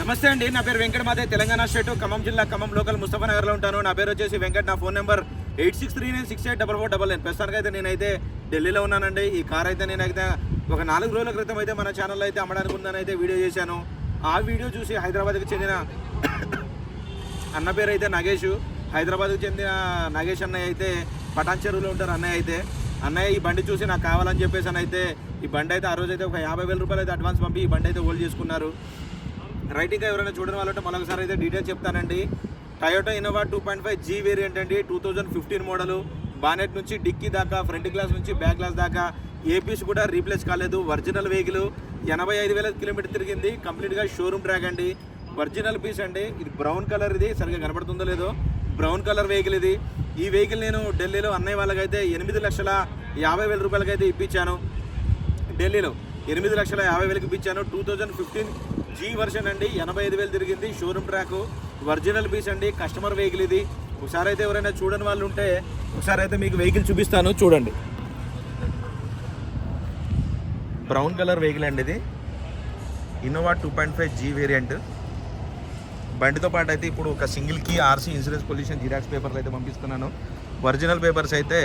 నమస్తే అండి నా పేరు వెంకట మాదే తెలంగాణ స్టేట్ ఖమ్మం జిల్లా ఖమ్మం లోకల్ ముస్తఫా నగర్లో ఉంటాను. నా పేరు వచ్చేసి వెంకట్ నా phone number eight six three nine six eight double four double nine. ప్రస్తుతానికి అయితే నేనైతే ఢిల్లీలో ఉన్నానండి. ఈ కార్ అయితే నేనైతే ఒక నాలుగు రోజుల క్రితం అయితే మన ఛానల్లో అయితే అమ్మడానికి ఉందని అయితే వీడియో చేశాను. ఆ వీడియో చూసి హైదరాబాద్కి చెందిన అన్న పేరు అయితే నగేష్. హైదరాబాద్కి చెందిన నాగేష్ అన్నయ్య అయితే పటాన్ చెరువులో ఉంటారు అన్నయ్య అయితే. అన్నయ్య ఈ బండి చూసి నాకు కావాలని చెప్పేసి అని అయితే ఈ బండి అయితే ఆ రోజు అయితే ఒక యాభై వేల రూపాయలు అయితే అడ్వాన్స్ పంపి ఈ బండి అయితే హోల్డ్ చేసుకున్నారు. రైటింగ్గా ఎవరైనా చూడని వాళ్ళంటే మరొకసారి అయితే డీటెయిల్స్ చెప్తానండి. Toyota Innova two point five G variant అండి. Two thousand fifteen model bonnet నుంచి డిక్కీ దాకా ఫ్రంట్ గ్లాస్ నుంచి బ్యాక్ గ్లాస్ దాకా. ఏపీస్ కూడా రీప్లేస్ కాలేదు. ఒరిజినల్ వెహికల్ ఎనభై ఐదు వేల కిలోమీటర్ తిరిగింది. కంప్లీట్గా షోరూమ్ ట్రాక్ అండి. ఒరిజినల్ పీస్ అండి. ఇది బ్రౌన్ కలర్ ఇది. సరిగ్గా కనబడుతుందో లేదో. బ్రౌన్ కలర్ వెహికల్ ఇది. ఈ వెహికల్ నేను ఢిల్లీలో అన్నయ్య వాళ్ళకైతే ఎనిమిది లక్షల యాభై వేల రూపాయలకైతే ఇప్పించాను. ఢిల్లీలో ఎనిమిది లక్షల యాభై వేలకు ఇప్పించాను. Two thousand fifteen G version అండి. ఎనభై ఐదు వేలు తిరిగింది. Showroom track. ఒరిజినల్ పీస్ అండి. కస్టమర్ వెహికల్ ఇది. ఒకసారి అయితే ఎవరైనా చూడని వాళ్ళు ఉంటే ఒకసారి అయితే మీకు వెహికల్ చూపిస్తాను. చూడండి. బ్రౌన్ కలర్ వెహికల్ అండి ఇది. Innova two point five G variant. బండితో పాటు అయితే ఇప్పుడు ఒక single key RC insurance pollution xerox పేపర్లు అయితే పంపిస్తున్నాను. ఒరిజినల్ పేపర్స్ అయితే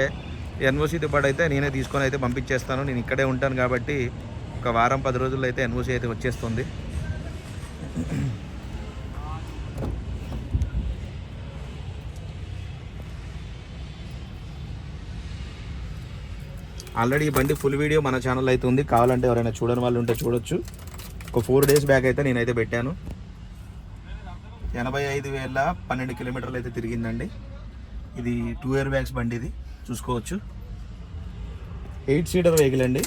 ఎన్ఓసీతో పాటు అయితే నేనే తీసుకొని అయితే పంపించేస్తాను. నేను ఇక్కడే ఉంటాను కాబట్టి ఒక వారం పది రోజుల్లో అయితే ఎన్ఓసీ అయితే వచ్చేస్తుంది. ఆల్రెడీ ఈ బండి ఫుల్ వీడియో మన ఛానల్ అయితే ఉంది. కావాలంటే ఎవరైనా చూడని వాళ్ళు ఉంటే చూడొచ్చు. ఒక ఫోర్ డేస్ బ్యాక్ అయితే నేనైతే పెట్టాను. ఎనభై ఐదు వేల పన్నెండు కిలోమీటర్లు అయితే తిరిగిందండి. ఇది టూ ఇయర్ బ్యాగ్స్ బండి ఇది. చూసుకోవచ్చు. ఎయిట్ సీటర్ వెహికల్ అండి.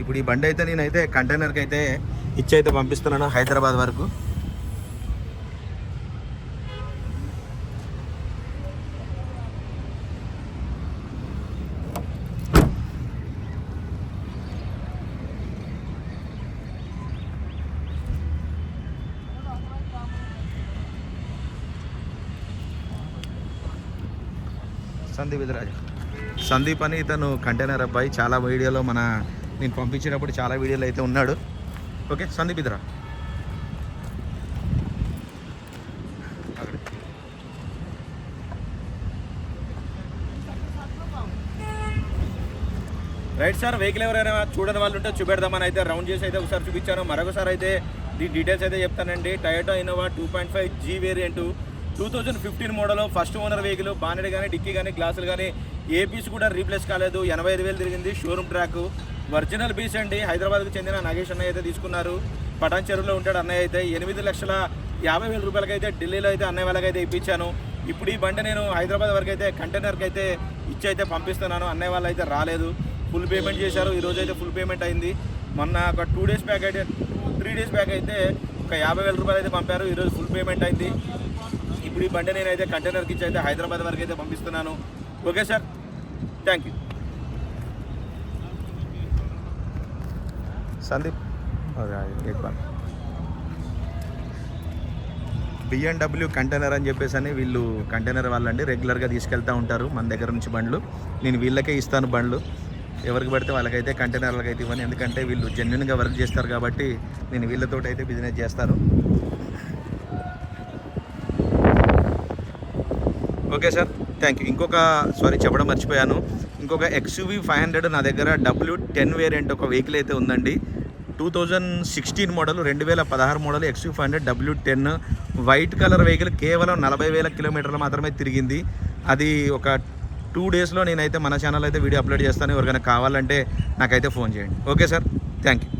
ఇప్పుడు ఈ బండి అయితే నేనైతే కంటైనర్కి అయితే ఇచ్చి అయితే పంపిస్తున్నాను హైదరాబాద్ వరకు. సందీప్ ఎదురాజు సందీప్ అని ఇతను కంటైనర్ అబ్బాయి. చాలా వీడియోలో మన నేను పంపించినప్పుడు చాలా వీడియోలు అయితే ఉన్నాడు. ఓకే సందీప్ ఇద్దరా రైట్ సార్ వెహికల్ ఎవరైనా చూడని వాళ్ళు ఉంటే చూపెడదామని అయితే రౌండ్ చేసి అయితే ఒకసారి చూపించాను. మరొకసారి అయితే దీని డీటెయిల్స్ అయితే చెప్తానండి. Toyota Innova two point five G variant two thousand fifteen model first owner vehicle bonnet కానీ డిక్కీ కానీ గ్లాసులు కానీ ఏ పీస్ కూడా రీప్లేస్ కాలేదు. ఎనభై ఐదు వేలు తిరిగింది షోరూమ్ ట్రాక్ ఒరిజినల్ బీచ్ అండి. హైదరాబాద్కు చెందిన నాగేష్ అన్నయ్య అయితే తీసుకున్నారు. పటాన్ చెరువులో ఉంటాడు అన్నయ్య అయితే. ఎనిమిది లక్షల యాభై వేల రూపాయలకైతే ఢిల్లీలో అయితే అన్నయ్య వాళ్ళకైతే ఇప్పించాను. ఇప్పుడు ఈ బండి నేను హైదరాబాద్ వరకు అయితే కంటైనర్కి అయితే ఇచ్చి అయితే పంపిస్తున్నాను. అన్నయ్య వాళ్ళు అయితే రాలేదు. ఫుల్ పేమెంట్ చేశారు. ఈరోజు అయితే ఫుల్ పేమెంట్ అయింది. మొన్న ఒక టూ డేస్ బ్యాక్ అయితే త్రీ డేస్ బ్యాక్ అయితే ఒక యాభై వేల రూపాయలు అయితే పంపారు. ఈరోజు ఫుల్ పేమెంట్ అయింది. ఇప్పుడు ఈ బండి నేనైతే కంటైనర్కి ఇచ్చి అయితే హైదరాబాద్ వరకు అయితే పంపిస్తున్నాను. Okay sir. Thank you Sandeep. BNW container అని చెప్పేసి అని వీళ్ళు కంటైనర్ వాళ్ళండి రెగ్యులర్గా తీసుకెళ్తూ ఉంటారు మన దగ్గర నుంచి బండ్లు. నేను వీళ్ళకే ఇస్తాను బండ్లు. ఎవరికి పడితే వాళ్ళకైతే కంటైనర్లకు అయితే ఇవ్వను. ఎందుకంటే వీళ్ళు జెన్యున్గా వర్క్ చేస్తారు కాబట్టి నేను వీళ్ళతో అయితే బిజినెస్ చేస్తాను. ఓకే సార్ థ్యాంక్ యూ ఇంకొక సారీ చెప్పడం మర్చిపోయాను. ఇంకొక ఎక్స్యూవీ ఫైవ్ హండ్రెడ్ నా దగ్గర డబ్ల్యూ టెన్ వేరియంట్ ఒక వెహికల్ అయితే ఉందండి. టూ థౌజండ్ సిక్స్టీన్ మోడల్ రెండు వేల పదహారు model XU five hundred W ten white colour vehicle కేవలం నలభై వేల కిలోమీటర్లు మాత్రమే తిరిగింది. అది ఒక టూ డేస్లో నేనైతే మన ఛానల్ అయితే వీడియో అప్లోడ్ చేస్తాను. ఎవరికైనా కావాలంటే నాకైతే ఫోన్ చేయండి. Okay sir. Thank you